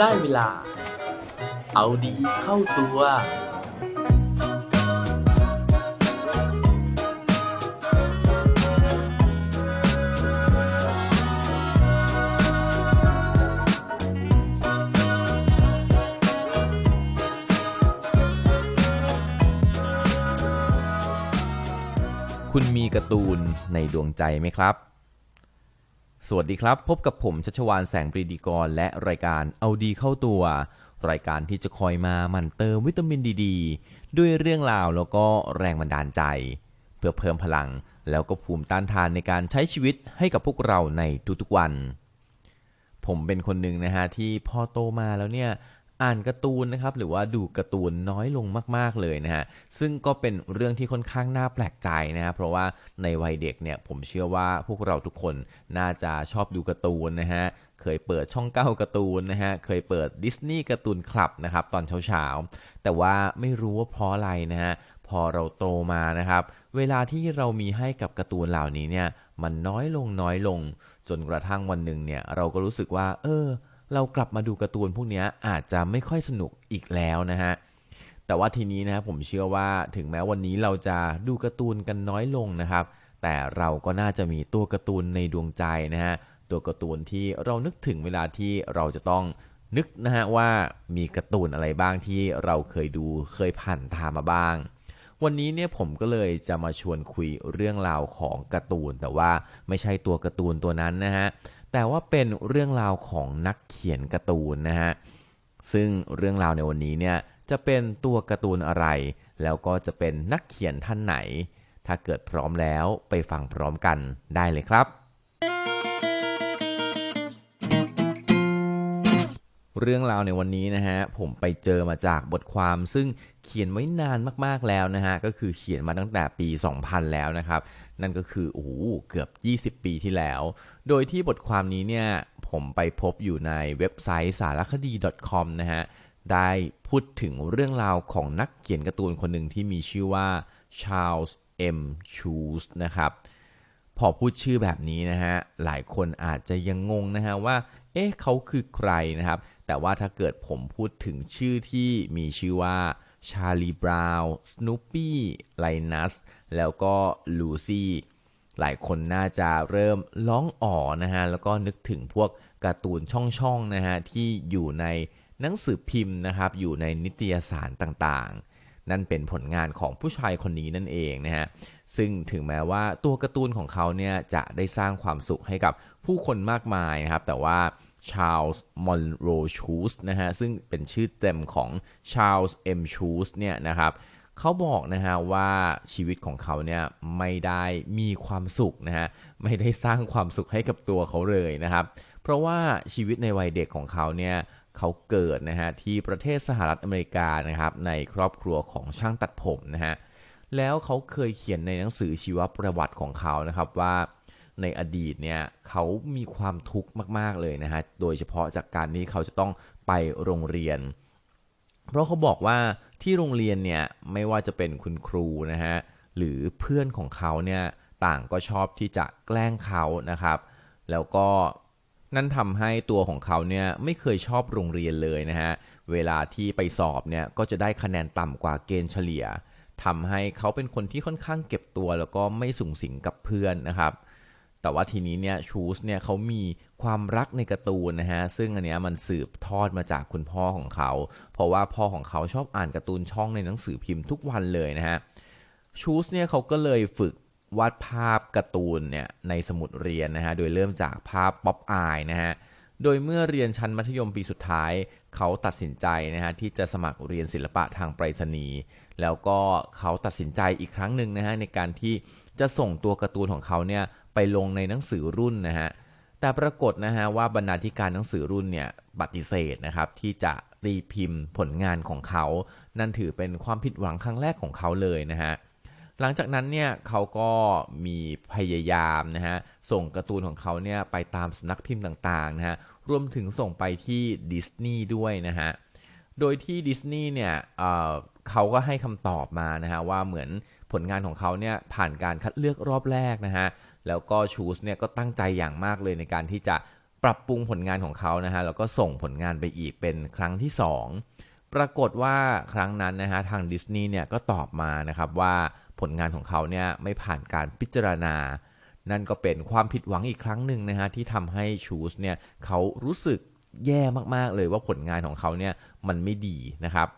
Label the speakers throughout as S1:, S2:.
S1: ได้เวลา เอาดีเข้าตัว
S2: คุณมีการ์ตูนในดวงใจไหมครับ สวัสดีครับ พบกับผมชัชวานแสงปรีดีกร และรายการเอาดีเข้าตัว รายการที่จะคอยมามั่นเติมวิตามินดีดด้วยเรื่องราวแล้วก็แรงบันดาลใจ เพื่อเพิ่มพลังแล้วก็ภูมิต้านทานในการใช้ชีวิตให้กับพวกเราในทุกๆวัน ผมเป็นคนหนึ่งนะฮะที่พอโตมาแล้วเนี่ย อ่านการ์ตูนนะครับหรือว่าดูการ์ตูนน้อยลงมาก ๆเลยนะฮะซึ่งก็เป็นเรื่องที่ค่อนข้างน่าแปลกใจนะฮะเพราะว่าในวัยเด็กเนี่ยผมเชื่อว่าพวกเราทุกคนน่าจะชอบดูการ์ตูนนะฮะเคยเปิดช่องเก้าการ์ตูนนะฮะเคยเปิดดิสนีย์การ์ตูนคลับนะครับตอนเช้าๆ แต่ว่าไม่รู้ว่าเพราะอะไรนะฮะพอเราโตมานะครับ เวลาที่เรามีให้กับการ์ตูนเหล่านี้เนี่ยมันน้อยลงน้อยลง จนกระทั่งวันหนึ่งเนี่ยเราก็รู้สึกว่า เออ เรากลับมาดูการ์ตูนพวกนี้อาจจะไม่ค่อยสนุกอีกแล้วนะฮะ แต่ว่าทีนี้นะครับผมเชื่อว่าถึงแม้วันนี้เราจะดูการ์ตูนกันน้อยลงนะครับ แต่เราก็น่าจะมีตัวการ์ตูนในดวงใจนะฮะ ตัวการ์ตูนที่เรานึกถึงเวลาที่เราจะต้องนึกนะฮะว่ามีการ์ตูนอะไรบ้างที่เราเคยดูเคยผ่านทางมาบ้าง วันนี้เนี่ยผมก็เลยจะมาชวนคุยเรื่องราวของการ์ตูน แต่ว่าไม่ใช่ตัวการ์ตูนตัวนั้นนะฮะแต่ว่าเป็นเรื่องราวของนักเขียนการ์ตูนนะฮะซึ่งเรื่องราวในวันนี้เนี่ยจะเป็นตัวการ์ตูนอะไร แล้วก็จะเป็นนักเขียนท่านไหน ถ้าเกิดพร้อมแล้วไปฟังพร้อมกันได้เลยครับ เรื่องราวในวันนี้นะฮะผมไปเจอมาจากบทความซึ่งเขียนไว้นานมากๆแล้วนะฮะก็คือเขียนมาตั้งแต่ปี 2000 แล้วนะครับ นั่นก็คือโอ้โหเกือบ 20 ปีที่แล้ว โดยที่บทความนี้เนี่ยผมไปพบอยู่ในเว็บไซต์สารคดี .com นะฮะได้พูดถึงเรื่องราวของนักเขียนการ์ตูนคนหนึ่งที่มีชื่อว่า Charles M. Schulz นะครับพอพูดชื่อแบบนี้นะฮะหลายคนอาจจะยังงงนะฮะว่าเอ๊ะเขาคือใครนะครับ แต่ว่าถ้าเกิดผมพูดถึงชื่อที่มีชื่อว่าชาลีบราวน์สโนปี้ไลนัสแล้วก็ลูซี่หลายคนน่าจะเริ่มร้องอ๋อนะฮะ แล้วก็นึกถึงพวกการ์ตูนช่องๆนะฮะ ที่อยู่ในหนังสือพิมพ์นะครับ อยู่ในนิตยสารต่างๆ นั่นเป็นผลงานของผู้ชายคนนี้นั่นเองนะฮะ ซึ่งถึงแม้ว่าตัวการ์ตูนของเขาเนี่ยจะได้สร้างความสุขให้กับผู้คนมากมายนะครับ แต่ว่า ชาร์ลส์มอนโรชูสนะฮะซึ่งเป็นชื่อเต็มของชาร์ลส์เอ็มชูสเนี่ยนะครับเขาบอกนะฮะว่าชีวิตของเขาเนี่ยไม่ได้มีความสุขนะฮะไม่ได้สร้างความสุขให้กับตัวเขาเลยนะครับ เพราะว่าชีวิตในวัยเด็กของเขาเนี่ยเขาเกิดนะฮะที่ประเทศสหรัฐอเมริกานะครับในครอบครัวของช่างตัดผมนะฮะแล้วเขาเคยเขียนในหนังสือชีวประวัติของเขานะครับว่า ในอดีตเนี่ยเขามีความทุกข์มาก ๆเลยนะฮะโดยเฉพาะจากการที่เขาจะต้องไปโรงเรียน เพราะเขาบอกว่าที่โรงเรียนเนี่ยไม่ว่าจะเป็นคุณครูนะฮะหรือเพื่อนของเขาเนี่ยต่างก็ชอบที่จะแกล้งเขานะครับ แล้วก็นั่นทำให้ตัวของเขาเนี่ยไม่เคยชอบโรงเรียนเลยนะฮะเวลาที่ไปสอบเนี่ยก็จะได้คะแนนต่ำกว่าเกณฑ์เฉลี่ยทำให้เขาเป็นคนที่ค่อนข้างเก็บตัว แล้วก็ไม่สูงสิงกับเพื่อนนะครับ แต่ว่าทีนี้เนี่ยชูสเนี่ยเขามีความรักในการ์ตูนนะฮะ ซึ่งอันเนี้ยมันสืบทอดมาจากคุณพ่อของเขา เพราะว่าพ่อของเขาชอบอ่านการ์ตูนช่องในหนังสือพิมพ์ทุกวันเลยนะฮะ ชูสเนี่ยเขาก็เลยฝึกวาดภาพการ์ตูนเนี่ยในสมุดเรียนนะฮะ โดยเริ่มจากภาพป๊อปอายนะฮะ โดยเมื่อเรียนชั้นมัธยมปีสุดท้าย เขาตัดสินใจนะฮะที่จะสมัครเรียนศิลปะทางไปรษณีย์แล้วก็เขาตัดสินใจอีกครั้งหนึ่งนะฮะในการที่จะส่งตัวการ์ตูนของเขาเนี่ย ไปลงในหนังสือรุ่นนะฮะแต่ปรากฏนะฮะว่าบรรณาธิการหนังสือรุ่นเนี่ยปฏิเสธนะครับที่จะตีพิมพ์ผลงานของเขา นั่นถือเป็นความผิดหวังครั้งแรกของเขาเลยนะฮะหลังจากนั้นเนี่ยเขาก็มีพยายามนะฮะส่งการ์ตูนของเขาเนี่ยไปตามสนักพิมพ์ต่างๆนะฮะรวมถึงส่งไปที่ดิสนีย์ด้วยนะฮะโดยที่ดิสนีย์เนี่ยเเขาก็ให้คำตอบมานะฮะว่าเหมือนผลงานของเขาเนี่ยผ่านการคัดเลือกรอบแรกนะฮะ แล้วก็ชูสเนี่ยก็ตั้งใจอย่างมากเลยในการที่จะปรับปรุงผลงานของเขานะฮะแล้วก็ส่งผลงานไปอีกเป็นครั้งที่ 2 ปรากฏว่าครั้งนั้นนะฮะทางดิสนีย์เนี่ยก็ตอบมานะครับว่าผลงานของเขาเนี่ยไม่ผ่านการพิจารณา นั่นก็เป็นความผิดหวังอีกครั้งหนึ่งนะฮะที่ทำให้ชูสเนี่ยเขารู้สึกแย่มากๆเลยว่าผลงานของเขาเนี่ยมันไม่ดีนะครับ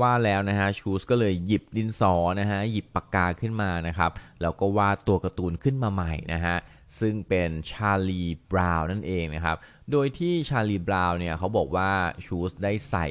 S2: ว่าแล้วนะฮะชูสก็เลยหยิบดินสอนะฮะหยิบปากกาขึ้นมานะครับแล้วก็วาดตัวการ์ตูนขึ้นมาใหม่นะฮะซึ่งเป็นชาลีบราวน์นั่นเองนะครับโดยที่ชาลีบราวน์เนี่ยเขาบอกว่าชูสได้ใส่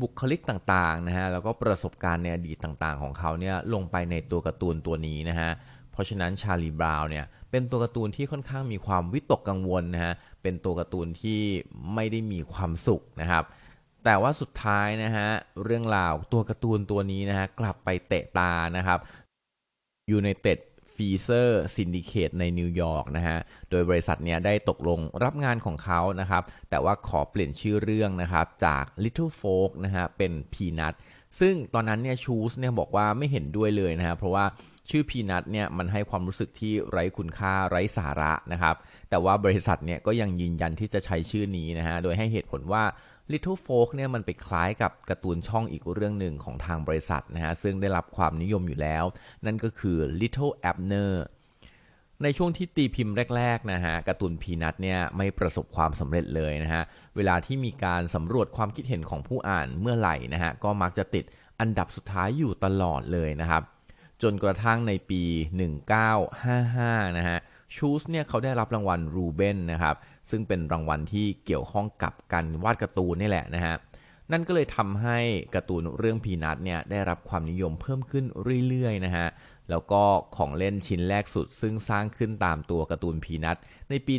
S2: บุคลิกต่างๆนะฮะแล้วก็ประสบการณ์ในอดีตต่างๆ ของเขาเนี่ยลงไปในตัวการ์ตูนตัวนี้นะฮะเพราะฉะนั้นชาลีบราวน์เนี่ยเป็นตัวการ์ตูนที่ค่อนข้างมีความวิตกกังวลนะฮะเป็นตัวการ์ตูนที่ไม่ได้มีความสุขนะครับ แต่ว่าสุดท้ายนะฮะเรื่องราวตัวการ์ตูนตัวนี้นะฮะกลับไปเตะตานะครับ United f e a s e r Syndicate ในนิวยอร์กนะฮะ โดยบริษัทเนี้ยได้ตกลงรับงานของเขานะครับ แต่ว่าขอเปลี่ยนชื่อเรื่องนะครับ จาก Little Folk นะฮะ เป็น Peanut ซึ่งตอนนั้นเนี่ยชูสเนี่ยบอกว่าไม่เห็นด้วยเลยนะฮะ เพราะว่าชื่อ Peanut เนี่ยมันให้ความรู้สึกที่ไร้คุณค่าไร้สาระนะครับ แต่ว่าบริษัทเนี่ยก็ยังยืนยันที่จะใช้ชื่อนี้นะฮะ โดยให้เหตุผลว่า Little Folk เนี่ยมันไปคล้ายกับการ์ตูนช่องอีกเรื่องหนึ่งของทางบริษัทนะฮะซึ่งได้รับความนิยมอยู่แล้ว นั่นก็คือ Little Abner ในช่วงที่ตีพิมพ์แรกๆนะฮะการ์ตูนพีนัทเนี่ยไม่ประสบความสำเร็จเลยนะฮะเวลาที่มีการสำรวจความคิดเห็นของผู้อ่านเมื่อไหร่นะฮะก็มักจะติดอันดับสุดท้ายอยู่ตลอดเลยนะครับ จนกระทั่งในปี 1955 นะฮะ ชูสเนี่ยเขาได้รับรางวัลรูเบนนะครับซึ่งเป็นรางวัลที่เกี่ยวข้องกับการวาดการ์ตูนนี่แหละนะฮะนั่นก็เลยทำให้การ์ตูนเรื่องพีนัทเนี่ยได้รับความนิยมเพิ่มขึ้นเรื่อยๆนะฮะแล้วก็ของเล่นชิ้นแรกสุด ซึ่งสร้างขึ้นตามตัวการ์ตูนพีนัทในปี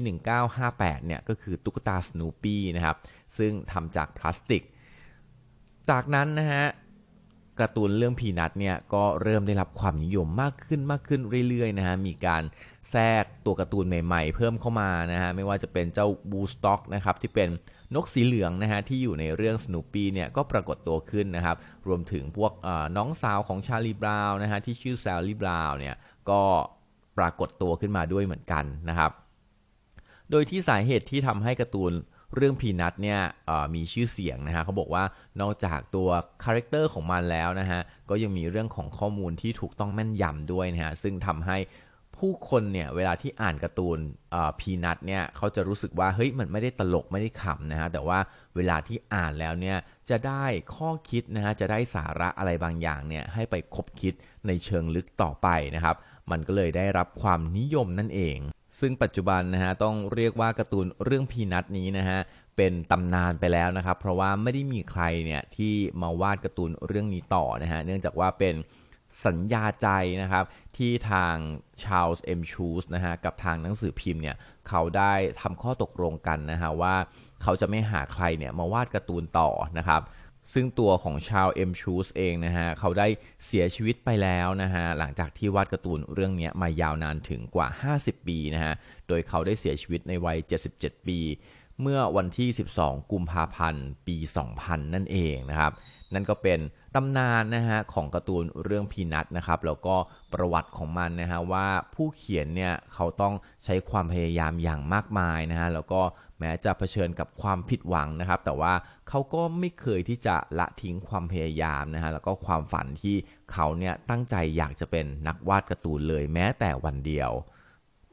S2: 1958เนี่ยก็คือตุ๊กตาสโนปี้นะครับซึ่งทำจากพลาสติก จากนั้นนะฮะ การ์ตูนเรื่องพีนัทเนี่ยก็เริ่มได้รับความนิยมมากขึ้นมากขึ้นเรื่อยๆนะฮะมีการแทรกตัวการ์ตูนใหม่ๆ เพิ่มเข้ามานะฮะไม่ว่าจะเป็นเจ้าบูสต็อกนะครับที่เป็นนกสีเหลืองนะฮะที่อยู่ในเรื่องสโนปี้เนี่ยก็ปรากฏตัวขึ้นนะครับรวมถึงพวกน้องสาวของชาลีบราวน์นะฮะที่ชื่อแซลลี่บราวน์เนี่ยก็ปรากฏตัวขึ้นมาด้วยเหมือนกันนะครับ โดยที่สาเหตุที่ทำให้การ์ตูน เรื่องพีนัทเนี่ยมีชื่อเสียงนะฮะเขาบอกว่านอกจากตัวคาแรคเตอร์ของมันแล้วนะฮะก็ยังมีเรื่องของข้อมูลที่ถูกต้องแม่นยำด้วยนะฮะซึ่งทำให้ผู้คนเนี่ยเวลาที่อ่านการ์ตูนพีนัทเนี่ยเขาจะรู้สึกว่าเฮ้ยมันไม่ได้ตลกไม่ได้ขำนะฮะแต่ว่าเวลาที่อ่านแล้วเนี่ยจะได้ข้อคิดนะฮะจะได้สาระอะไรบางอย่างเนี่ยให้ไปคบคิดในเชิงลึกต่อไปนะครับ มันก็เลยได้รับความนิยมนั่นเอง ซึ่งปัจจุบันนะฮะต้องเรียกว่าการ์ตูนเรื่องพีนัทนี้นะฮะเป็นตำนานไปแล้วนะครับ เพราะว่าไม่ได้มีใครเนี่ยที่มาวาดการ์ตูนเรื่องนี้ต่อนะฮะเนื่องจากว่าเป็นสัญญาใจนะครับที่ทางชาลส์เอ็มชูสนะฮะกับทางหนังสือพิมพ์เนี่ยเขาได้ทำข้อตกลงกันนะฮะว่าเขาจะไม่หาใครเนี่ยมาวาดการ์ตูนต่อนะครับ ซึ่งตัวของชาวเอ็มชูสเองนะฮะเขาได้เสียชีวิตไปแล้วนะฮะหลังจากที่วาดการ์ตูนเรื่องนี้มายาวนานถึงกว่า 50 ปีนะฮะโดยเขาได้เสียชีวิตในวัย 77 ปี เมื่อวันที่ 12 กุมภาพันธ์ ปี 2000 นั่นเองนะครับ นั่นก็เป็น ตำนานนะฮะของการ์ตูนเรื่องพีนัทนะครับแล้วก็ประวัติของมันนะฮะว่าผู้เขียนเนี่ยเขาต้องใช้ความพยายามอย่างมากมายนะฮะแล้วก็แม้จะเผชิญกับความผิดหวังนะครับ แต่ว่าเขาก็ไม่เคยที่จะละทิ้งความพยายามนะฮะแล้วก็ความฝันที่เขาเนี่ยตั้งใจอยากจะเป็นนักวาดการ์ตูนเลยแม้แต่วันเดียว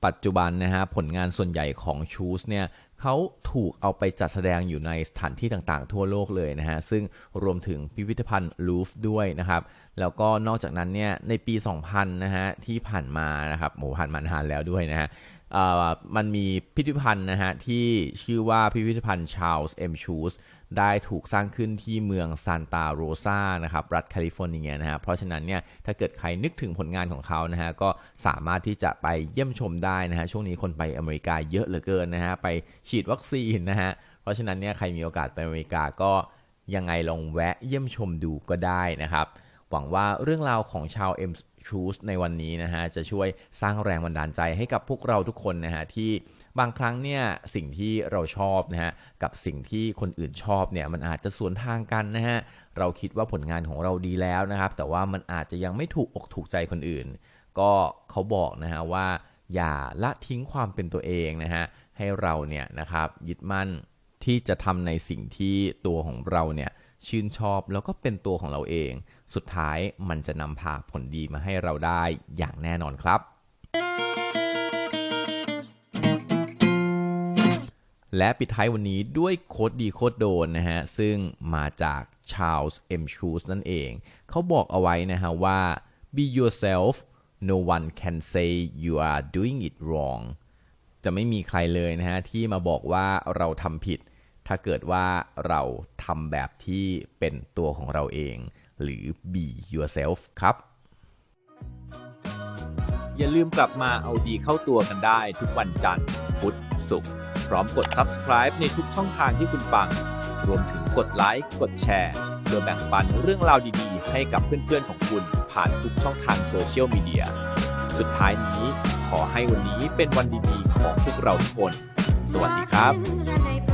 S2: ปัจจุบันนะฮะผลงานส่วนใหญ่ของชูสเนี่ย เขาถูกเอาไปจัดแสดงอยู่ในสถานที่ต่างๆ ทั่วโลกเลยนะฮะ ซึ่งรวมถึงพิพิธภัณฑ์ลูฟด้วยนะครับ แล้วก็นอกจากนั้นเนี่ย ในปี 2000 นะฮะ ที่ผ่านมานะครับโหผ่านมานานแล้วด้วยนะฮะมันมีพิพิธภัณฑ์นะฮะที่ชื่อว่าพิพิธภัณฑ์ชาลส์เอ็มชูส ได้ถูกสร้างขึ้นที่เมืองซานตาโรซานะครับรัฐแคลิฟอร์เนียนะฮะเพราะฉะนั้นเนี่ยถ้าเกิดใครนึกถึงผลงานของเขานะฮะก็สามารถที่จะไปเยี่ยมชมได้นะฮะช่วงนี้คนไปอเมริกาเยอะเหลือเกินนะฮะไปฉีดวัคซีนนะฮะเพราะฉะนั้นเนี่ยใครมีโอกาสไปอเมริกาก็ยังไงลองแวะเยี่ยมชมดูก็ได้นะครับหวังว่าเรื่องราวของชาวเอ็มชูสในวันนี้นะฮะจะช่วยสร้างแรงบันดาลใจให้กับพวกเราทุกคนนะฮะที่ บางครั้งเนี่ยสิ่งที่เราชอบนะฮะกับสิ่งที่คนอื่นชอบเนี่ยมันอาจจะสวนทางกันนะฮะเราคิดว่าผลงานของเราดีแล้วนะครับ แต่ว่ามันอาจจะยังไม่ถูกอกถูกใจคนอื่น ก็เขาบอกนะฮะว่า อย่าละทิ้งความเป็นตัวเองนะฮะให้เราเนี่ยนะครับยึดมั่นที่จะทำในสิ่งที่ตัวของเราเนี่ยชื่นชอบแล้วก็เป็นตัวของเราเอง สุดท้ายมันจะนำพาผลดีมาให้เราได้อย่างแน่นอนครับ และปิดท้ายวันนี้ด้วยโคดดีโคดโดนนะฮะ ซึ่งมาจากชา l ลส์เอ็มชูสนั่นเอง เขาบอกเอาไว้นะฮะว่า be yourself no one can say you are doing it wrong จะไม่มีใครเลยนะฮะ ที่มาบอกว่าเราทำผิด ถ้าเกิดว่าเราทำแบบที่เป็นตัวของเราเอง หรือ be yourself ครับ
S1: อย่าลืมกลับมาเอาดีเข้าตัวกันได้ทุกวันจันทร์พุธศุกร์ พร้อมกด subscribe ในทุกช่องทางที่คุณฟัง รวมถึงกดไลค์ กดแชร์เพื่อแบ่งปันเรื่องราวดีๆ ให้กับเพื่อนๆของคุณผ่านทุกช่องทางโซเชียลมีเดีย สุดท้ายนี้ขอให้วันนี้เป็นวันดีๆของพวกเราทุกคน สวัสดีครับ